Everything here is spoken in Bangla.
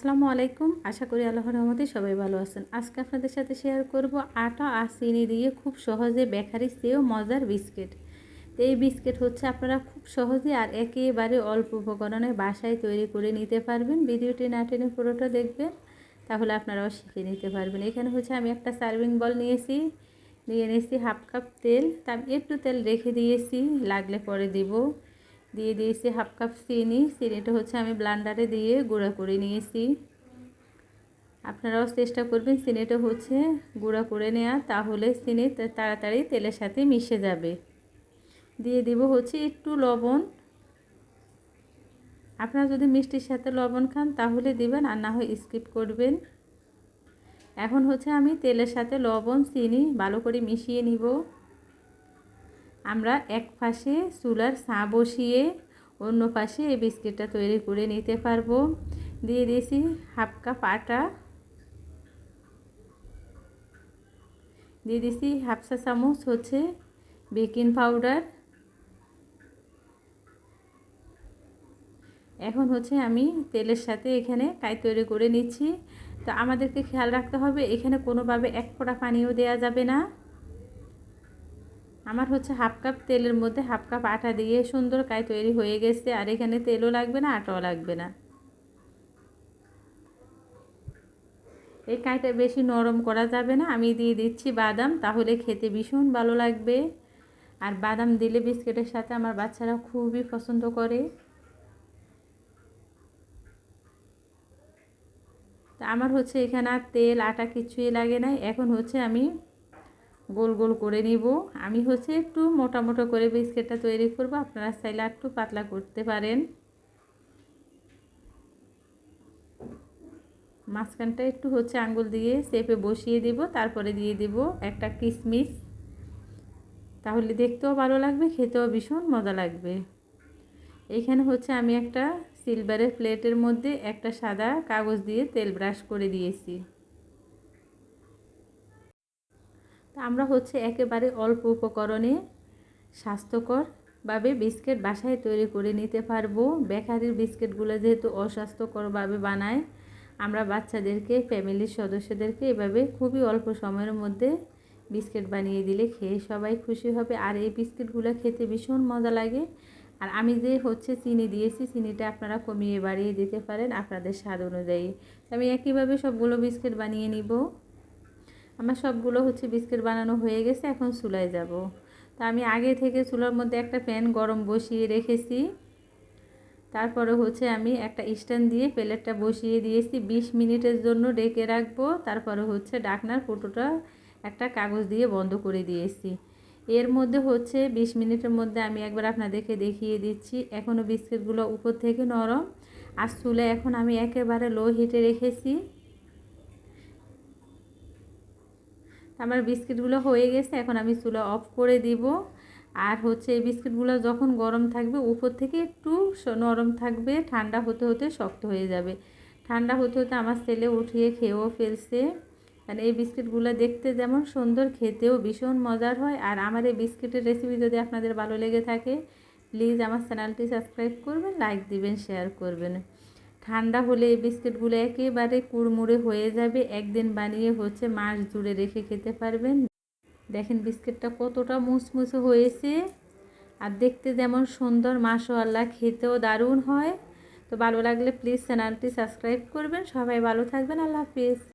আসসালামু আলাইকুম। আশা করি আল্লাহর রহমতে সবাই ভালো আছেন। আজকে আপনাদের সাথে শেয়ার করব আটা আর চিনি দিয়ে খুব সহজে বেকারি চেয়েও মজার বিস্কিট। তো এই বিস্কিট হচ্ছে আপনারা খুব সহজে আর একেবারে অল্প উপকরণে বাসায় তৈরি করে নিতে পারবেন। ভিডিওটি না টেনে পুরোটা দেখবেন, তাহলে আপনারাও শিখে নিতে পারবেন। এখানে হচ্ছে আমি একটা সার্ভিং বল নিয়েছি, নিয়ে নিয়েছি হাফ কাপ তেল। তা একটু তেল রেখে দিয়েছি, লাগলে পরে দিব। দিয়ে দিয়েছি হাফ কাপ চিনি। চিনিটা হচ্ছে আমি ব্লান্ডারে দিয়ে গুঁড়া করে নিয়েছি। আপনারাও চেষ্টা করবেন চিনিটা হচ্ছে গুঁড়া করে নেওয়া তাহলে চিনি তাড়াতাড়ি তেলের সাথে মিশে যাবে। দিয়ে দিব হচ্ছে একটু লবণ। আপনারা যদি মিষ্টির সাথে লবণ খান, তাহলে দিবেন আর না হয় স্কিপ করবেন। এখন হচ্ছে আমি তেলের সাথে লবণ, চিনি ভালো করে মিশিয়ে নিব। আমরা এক পাশে চুলার চা বসিয়ে অন্য পাশে এই বিস্কিটটা তৈরি করে নিতে পারব। দিয়ে দিয়েছি হাফ কাপ আটা। দিয়ে দিয়েছি হাফ চা চামচ হচ্ছে বেকিং পাউডার। এখন হচ্ছে আমি তেলের সাথে এখানে কাই তৈরি করে নিচ্ছি। তো আমাদেরকে খেয়াল রাখতে হবে, এখানে কোনোভাবে এক ফোঁটা পানিও দেওয়া যাবে না। আমার হচ্ছে হাফ কাপ তেলের মধ্যে হাফ কাপ আটা দিয়ে সুন্দর কাই তৈরি হয়ে গেছে, আর এখানে তেলও লাগবে না, আটাও লাগবে না। এই কাইটা বেশি নরম করা যাবে না, আমি দিয়ে দিচ্ছি বাদাম, তাহলে খেতে ভীষণ ভালো লাগবে। আর বাদাম দিলে বিস্কিটের সাথে আমার বাচ্চারা খুবই পছন্দ করে। তা আমার হচ্ছে এখানে আর তেল, আটা কিছুই লাগে নাই, এখন হচ্ছে আমি গোল গোল করে নিব। আমি হচ্ছে একটু মোটা মোটা করে বিস্কিটটা তৈরি করব। আপনারা চাইলে একটু পাতলা করতে পারেন। মাঝখানটা একটু হচ্ছে আঙ্গুল দিয়ে চেপে বসিয়ে দিব, তারপরে দিয়ে দিব একটা কিশমিশ তাহলে দেখতেও ভালো লাগবে, খেতেও ভীষণ মজা লাগবে। এখানে হচ্ছে আমি একটা সিলভারের প্লেটের মধ্যে একটা সাদা কাগজ দিয়ে তেল ব্রাশ করে দিয়েছি। আমরা হচ্ছে একেবারে অল্প উপকরণে স্বাস্থ্যকরভাবে বিস্কিট বাসায় তৈরি করে নিতে পারব। বেকারির বিস্কিটগুলো যেহেতু অস্বাস্থ্যকরভাবে বানায়, আমরা বাচ্চাদেরকে, ফ্যামিলির সদস্যদেরকে এভাবে খুবই অল্প সময়ের মধ্যে বিস্কিট বানিয়ে দিলে খেয়ে সবাই খুশি হবে। আর এই বিস্কিটগুলো খেতে ভীষণ মজা লাগে। আর আমি যে হচ্ছে চিনি দিয়েছি, চিনিটা আপনারা কমিয়ে বাড়িয়ে দিতে পারেন আপনাদের স্বাদ অনুযায়ী। আমি একইভাবে সবগুলো বিস্কিট বানিয়ে নিব। আমার সবগুলো হচ্ছে বিস্কিট বানানো হয়ে গেছে, এখন চুলায় যাব। তা আমি আগে থেকে চুলার মধ্যে একটা প্যান গরম বসিয়ে রেখেছি। তারপরে হচ্ছে আমি একটা স্ট্যান্ড দিয়ে প্লেটটা বসিয়ে দিয়েছি ২০ মিনিটের জন্য ডেকে রাখব। তারপরে হচ্ছে ডাকনার ফুটোটা একটা কাগজ দিয়ে বন্ধ করে দিয়েছি। এর মধ্যে হচ্ছে ২০ মিনিটের মধ্যে আমি একবার আপনাদেরকে দেখিয়ে দিচ্ছি। এখনও বিস্কিটগুলো উপর থেকে নরম। আর চুলে এখন আমি একেবারে লো হিটে রেখেছি। আমার বিস্কিটগুলো হয়ে গেছে, এখন আমি চুলা অফ করে দিব। আর হচ্ছে এই বিস্কিটগুলো যখন গরম থাকবে, উপর থেকে একটু নরম থাকবে, ঠান্ডা হতে হতে শক্ত হয়ে যাবে। ঠান্ডা হতে হতে আমার ছেলে উঠিয়ে খেয়েও ফেলছে। মানে এই বিস্কিটগুলো দেখতে যেমন সুন্দর, খেতেও ভীষণ মজার হয়। আর আমার এই বিস্কিটের রেসিপি যদি আপনাদের ভালো লেগে থাকে প্লিজ আমার চ্যানেলটি সাবস্ক্রাইব করবেন লাইক দিবেন শেয়ার করবেন। ঠান্ডা হলে এই বিস্কিটগুলো একেবারে কুড়মুড়ে হয়ে যাবে। একদিন বানিয়ে হচ্ছে মাস জুড়ে রেখে খেতে পারবেন। দেখেন বিস্কিটটা কতটা মুসমুসে হয়েছে। আর দেখতে যেমন সুন্দর, মাশাআল্লাহ, খেতেও দারুণ হয়। তো ভালো লাগলে প্লিজ চ্যানেলটি সাবস্ক্রাইব করবেন। সবাই ভালো থাকবেন। আল্লাহ হাফিজ।